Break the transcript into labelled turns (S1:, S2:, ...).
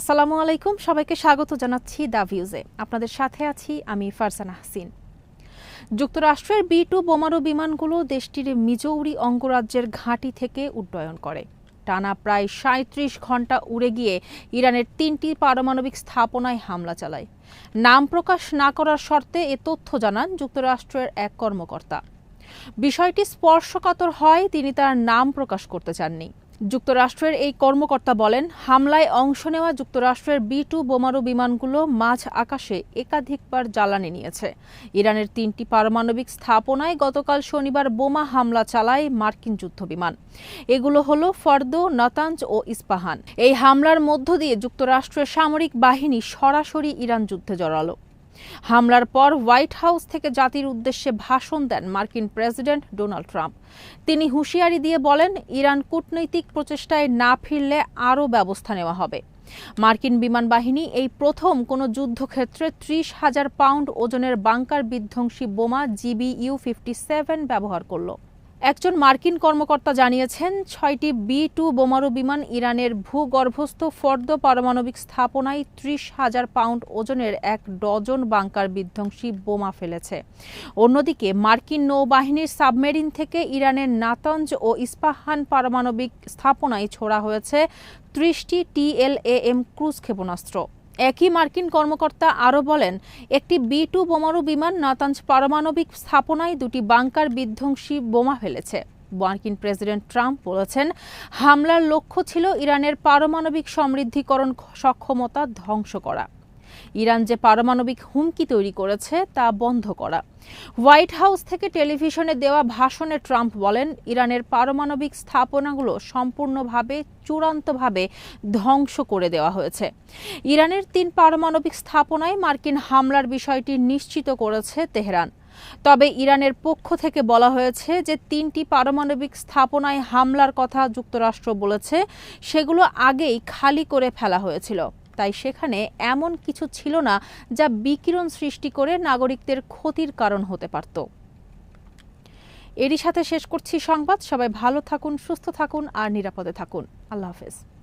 S1: আসসালামু আলাইকুম, সবাইকে স্বাগত জানাচ্ছি দা ভিউজে। আপনাদের সাথে আছি আমি ফারজানা হাসিন। যুক্তরাষ্ট্রের বি টু বোমারু বিমানগুলো দেশটির মিজৌরি অঙ্গরাজ্যের ঘাঁটি থেকে উড্ডয়ন করে। টানা প্রায় সাঁত্রিশ ঘণ্টা উড়ে গিয়ে ইরানের তিনটি পারমাণবিক স্থাপনায় হামলা চালায়। নাম প্রকাশ না করার শর্তে এ তথ্য জানান যুক্তরাষ্ট্রের এক কর্মকর্তা। বিষয়টি স্পর্শকাতর হয়, তিনি তার নাম প্রকাশ করতে চাননি। যুক্তরাষ্ট্রের এই কর্মকর্তা বলেন, হামলায় অংশ নেওয়া যুক্তরাষ্ট্রের বি টু বোমারু বিমানগুলো মাঝ আকাশে একাধিকবার জ্বালানি নিয়েছে। ইরানের তিনটি পারমাণবিক স্থাপনায় গতকাল শনিবার বোমা হামলা চালায় মার্কিন যুদ্ধবিমান। এগুলো হলো ফর্দো, নতাঞ্জ ও ইস্পাহান। এই হামলার মধ্য দিয়ে যুক্তরাষ্ট্রের সামরিক বাহিনী সরাসরি ইরান যুদ্ধে জড়ালো। হামলার পর হোয়াইট হাউস থেকে জাতির উদ্দেশ্যে ভাষণ দেন মার্কিন প্রেসিডেন্ট ডোনাল্ড ট্রাম্প। তিনি হুঁশিয়ারি দিয়ে বলেন, ইরান কূটনৈতিক প্রচেষ্টায় না ফিরলে আরও ব্যবস্থা নেওয়া হবে। মার্কিন বিমান বাহিনী এই প্রথম কোনো যুদ্ধক্ষেত্রে ত্রিশ হাজার পাউন্ড ওজনের বাংকার বিধ্বংসী বোমা জিবি ইউ ফিফটি সেভেন ব্যবহার করল। একজন মার্কিন কর্মকর্তা জানিয়েছেন, ছয়টি বি টু বোমারু বিমান ইরানের ভূগর্ভস্থ ফর্দ পারমাণবিক স্থাপনায় ত্রিশ হাজার পাউন্ড ওজনের এক ডজন বাংকার বিধ্বংসী বোমা ফেলেছে। অন্যদিকে, মার্কিন নৌবাহিনীর সাবমেরিন থেকে ইরানের নাতঞ্জ ও ইস্পাহান পারমাণবিক স্থাপনায় ছোড়া হয়েছে ত্রিশটি টিএলএএম ক্রুজ ক্ষেপণাস্ত্র। একই মার্কিন কর্মকর্তা আরও বলেন, একটি বি টু বোমারু বিমান নাতাঞ্জ পারমাণবিক স্থাপনায় দুটি বাংকার বিধ্বংসী বোমা ফেলেছে। মার্কিন প্রেসিডেন্ট ট্রাম্প বলেছেন, হামলার লক্ষ্য ছিল ইরানের পারমাণবিক সমৃদ্ধিকরণ সক্ষমতা ধ্বংস করা। ইরান যে পারমাণবিক হুমকি তৈরি করেছে তা বন্ধ করা। হোয়াইট হাউস থেকে টেলিভিশনে দেওয়া ভাষণে ট্রাম্প বলেন, ইরানের পারমাণবিক স্থাপনাগুলো সম্পূর্ণভাবে, চূড়ান্তভাবে ধ্বংস করে দেওয়া হয়েছে। ইরানের তিন পারমাণবিক স্থাপনায় মার্কিন হামলার বিষয়টি নিশ্চিত করেছে তেহরান। তবে ইরানের পক্ষ থেকে বলা হয়েছে যে তিনটি পারমাণবিক স্থাপনায় হামলার কথা যুক্তরাষ্ট্র বলেছে, সেগুলো আগেই খালি করে ফেলা হয়েছিল। তাই সেখানে এমন কিছু ছিল না যা বিকিরণ সৃষ্টি করে নাগরিকদের ক্ষতির কারণ হতে পারত। এরই সাথে শেষ করছি সংবাদ। সবাই ভালো থাকুন, সুস্থ থাকুন আর নিরাপদে থাকুন। আল্লাহ হাফেজ।